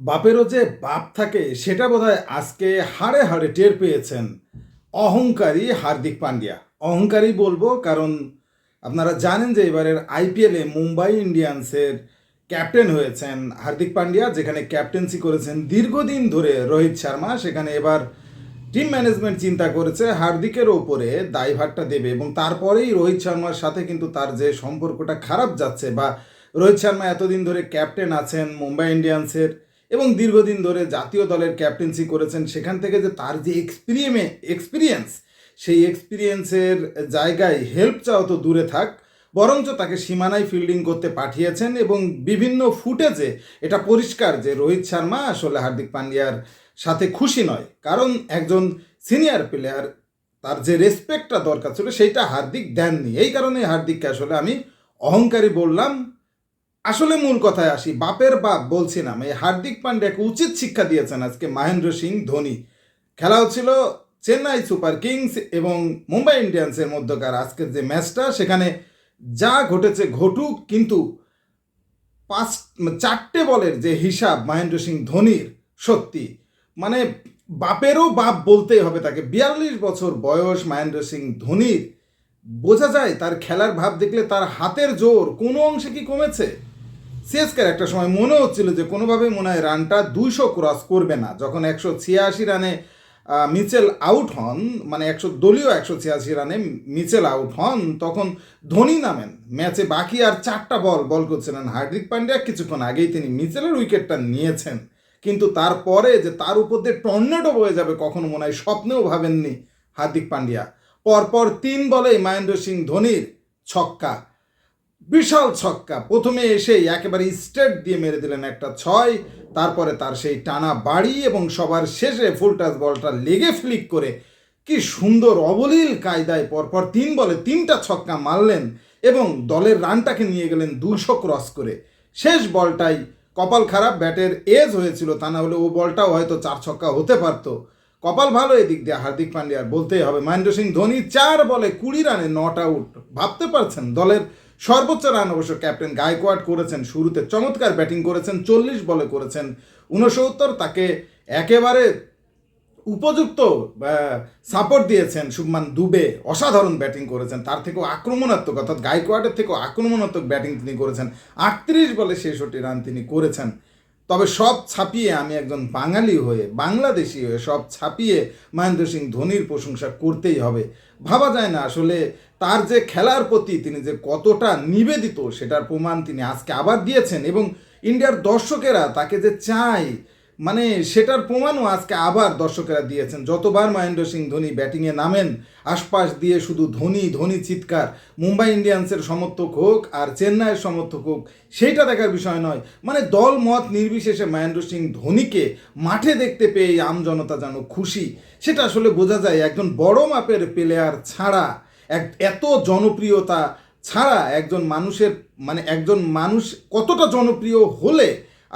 বাপেরও যে বাপ থাকে, সেটা বোধহয় আজকে হাড়ে হাড়ে টের পেয়েছেন অহংকারী হার্দিক পান্ডিয়া। অহংকারী বলব কারণ আপনারা জানেন যে এবারের আইপিএলে মুম্বাই ইন্ডিয়ান্সের ক্যাপ্টেন হয়েছেন হার্দিক পান্ডিয়া, যেখানে ক্যাপ্টেন্সি করেছেন দীর্ঘদিন ধরে রোহিত শর্মা। সেখানে এবার টিম ম্যানেজমেন্ট চিন্তা করেছে হার্দিকের ওপরে দায়ভারটা দেবে এবং তারপরেই রোহিত শর্মার সাথে কিন্তু তার যে সম্পর্কটা খারাপ যাচ্ছে বা রোহিত শর্মা এতদিন ধরে ক্যাপ্টেন আছেন মুম্বাই ইন্ডিয়ান্সের এবং দীর্ঘদিন ধরে জাতীয় দলের ক্যাপ্টেন্সি করেছেন। সেখান থেকে যে তার যে এক্সপিরিয়েমে এক্সপিরিয়েন্স সেই এক্সপিরিয়েন্সের জায়গায় হেল্প চাও তো দূরে থাক, বরঞ্চ তাকে সীমানায় ফিল্ডিং করতে পাঠিয়েছেন এবং বিভিন্ন ফুটেজে এটা পরিষ্কার যে রোহিত শর্মা আসলে হার্দিক পান্ডিয়ার সাথে খুশি নয়। কারণ একজন সিনিয়র প্লেয়ার তার যে রেসপেক্টটা দরকার ছিল, সেইটা হার্দিক দেননি। এই কারণে হার্দিককে আসলে আমি অহংকারী বললাম। আসলে মূল কথায় আসি, বাপের বাপ বলছিলাম এই হার্দিক পান্ডিয়াকে উচিত শিক্ষা দিয়েছেন আজকে মহেন্দ্র সিং ধোনি। খেলা হচ্ছিল চেন্নাই সুপার কিংস এবং মুম্বাই ইন্ডিয়ান্সের মধ্যকার আজকের যে ম্যাচটা, সেখানে যা ঘটেছে ঘটুক, কিন্তু পাঁচ, চারটে বলের যে হিসাব মহেন্দ্র সিং ধোনির, সত্যি। মানে বাপেরও বাপ বলতেই হবে তাকে, বিয়াল্লিশ বছর বয়স মহেন্দ্র সিং ধোনির। বোঝা যায় তার খেলার ভাব দেখলে তার হাতের জোর কোনো অংশে কি কমেছে? সিএসকের একটা সময় মনে হচ্ছিল যে কোনোভাবে মনে হয় রানটা দুইশো ক্রস করবে না। যখন একশো ছিয়াশি রানে মিচেল আউট হন মানে একশো দলীয় একশো ছিয়াশি রানে মিচেল আউট হন, তখন ধোনি নামেন। ম্যাচে বাকি আর চারটা বল বল করছিলেন হার্দিক পান্ডিয়া। কিছুক্ষণ আগেই তিনি মিচেলের উইকেটটা নিয়েছেন। কিন্তু তারপরে যে তার উপর দিয়ে টর্নেডো বয়ে যাবে কখনো মনে হয় স্বপ্নেও ভাবেননি হার্দিক পান্ডিয়া। পরপর তিন বলেই মহেন্দ্র সিং ধোনির ছক্কা। বিশাল ছক্কা। প্রথমে এসেই একেবারে স্ট্রেট দিয়ে মেরে দিলেন একটা ছয়, তারপরে তার সেই টানা বাড়ি এবং সবার শেষে ফুল টাচ বলটা লেগে ফ্লিক করে কি সুন্দর অবলীল কায়দায় পরপর তিন বলে তিনটা ছক্কা মারলেন এবং দলের রানটাকে নিয়ে গেলেন দুশো ক্রস করে। শেষ বলটাই কপাল খারাপ, ব্যাটের এজ হয়েছিল, তা না হলে ও বলটাও হয়তো চার ছক্কা হতে পারতো। কপাল ভালো এদিক দিয়ে, হার্দিক পান্ডিয়ার বলতেই হবে। মহেন্দ্র সিং ধোনি চার বলে কুড়ি রানে নট আউট। ভাবতে পারছেন দলের সর্বোচ্চ রান অবশ্য ক্যাপ্টেন গায়কোয়াড করেছেন শুরুতে। চমৎকার ব্যাটিং করেছেন, চল্লিশ বলে করেছেন উনসত্তর তাকে একেবারে উপযুক্ত সাপোর্ট দিয়েছেন শুভমান দুবে। অসাধারণ ব্যাটিং করেছেন, তার থেকেও আক্রমণাত্মক, অর্থাৎ গায়কোয়াডের থেকেও আক্রমণাত্মক ব্যাটিং তিনি করেছেন। আটত্রিশ বলে ছেষট্টি রান তিনি করেছেন। তবে সব ছাপিয়ে আমি একজন বাঙালি হয়ে, বাংলাদেশি হয়ে সব ছাপিয়ে মহেন্দ্র সিং ধোনির প্রশংসা করতেই হবে। ভাবা যায় না আসলে তার যে খেলার প্রতি তিনি যে কতটা নিবেদিত সেটার প্রমাণ তিনি আজকে আবার দিয়েছেন এবং ইন্ডিয়ার দর্শকেরা তাকে যে চায় মানে সেটার প্রমাণও আজকে আবার দর্শকেরা দিয়েছেন। যতবার মহেন্দ্র সিং ধোনি ব্যাটিংয়ে নামেন, আশপাশ দিয়ে শুধু ধোনি ধোনি চিৎকার, মুম্বাই ইন্ডিয়ান্সের সমর্থক হোক আর চেন্নাইয়ের সমর্থক হোক, সেইটা দেখার বিষয় নয়। মানে দল মত নির্বিশেষে মহেন্দ্র সিং ধোনিকে মাঠে দেখতে পেয়ে আম জনতা যেন খুশি, সেটা আসলে বোঝা যায়। একজন বড় মাপের প্লেয়ার ছাড়া এক এত জনপ্রিয়তা ছাড়া একজন মানুষের মানে একজন মানুষ কতটা জনপ্রিয় হলে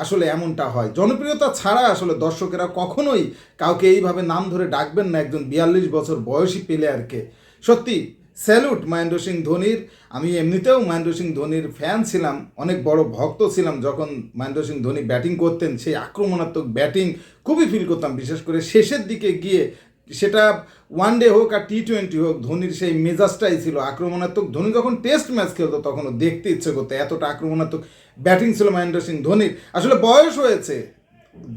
আসলে এমনটা হয়? জনপ্রিয়তা ছাড়া আসলে দর্শকেরা কখনোই কাউকে এইভাবে নাম ধরে ডাকবেন না একজন বিয়াল্লিশ বছর বয়সী প্লেয়ারকে সত্যি স্যালুট মহেন্দ্র সিং ধোনির। আমি এমনিতেও মহেন্দ্র সিং ধোনির ফ্যান ছিলাম, অনেক বড় ভক্ত ছিলাম যখন মহেন্দ্র সিং ধোনি ব্যাটিং করতেন, সেই আক্রমণাত্মক ব্যাটিং খুবই ফিল করতাম। বিশেষ করে শেষের দিকে গিয়ে সেটা ওয়ান ডে হোক আর টি টোয়েন্টি হোক, ধোনির সেই মেজাজটাই ছিল আক্রমণাত্মক। ধোনি যখন টেস্ট ম্যাচ খেলতো, তখনও দেখতে ইচ্ছে করতো, এতটা আক্রমণাত্মক ব্যাটিং ছিল মহেন্দ্র সিং ধোনির। আসলে বয়স হয়েছে,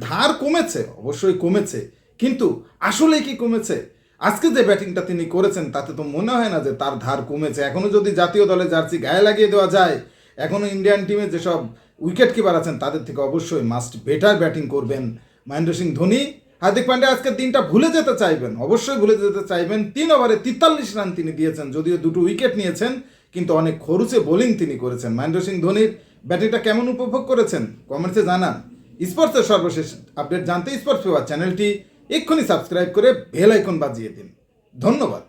ধার কমেছে, অবশ্যই কমেছে, কিন্তু আসলে কি কমেছে? আজকে যে ব্যাটিংটা তিনি করেছেন, তাতে তো মনে হয় না যে তার ধার কমেছে। এখনও যদি জাতীয় দলে জার্সি গায়ে লাগিয়ে দেওয়া যায় এখনও ইন্ডিয়ান টিমে যেসব উইকেট কিপার আছেন, তাদের থেকে অবশ্যই মাস্ট বেটার ব্যাটিং করবেন মহেন্দ্র সিং ধোনি। হার্দিক পান্ডে আজকের দিনটা ভুলে যেতে চাইবেন। অবশ্যই ভুলে যেতে চাইবেন। তিন ওভারে তেতাল্লিশ রান তিনি দিয়েছেন, যদিও দুটো উইকেট নিয়েছেন, কিন্তু অনেক খরুচে বোলিং তিনি করেছেন। মহেন্দ্র সিং ধোনির ব্যাটিংটা কেমন উপভোগ করেছেন? কমেন্টসে জানান। স্পোর্টসের সর্বশেষ আপডেট জানতে স্পোর্টস পেপার চ্যানেলটি এক্ষুনি সাবস্ক্রাইব করে বেল আইকন বাজিয়ে দিন। ধন্যবাদ।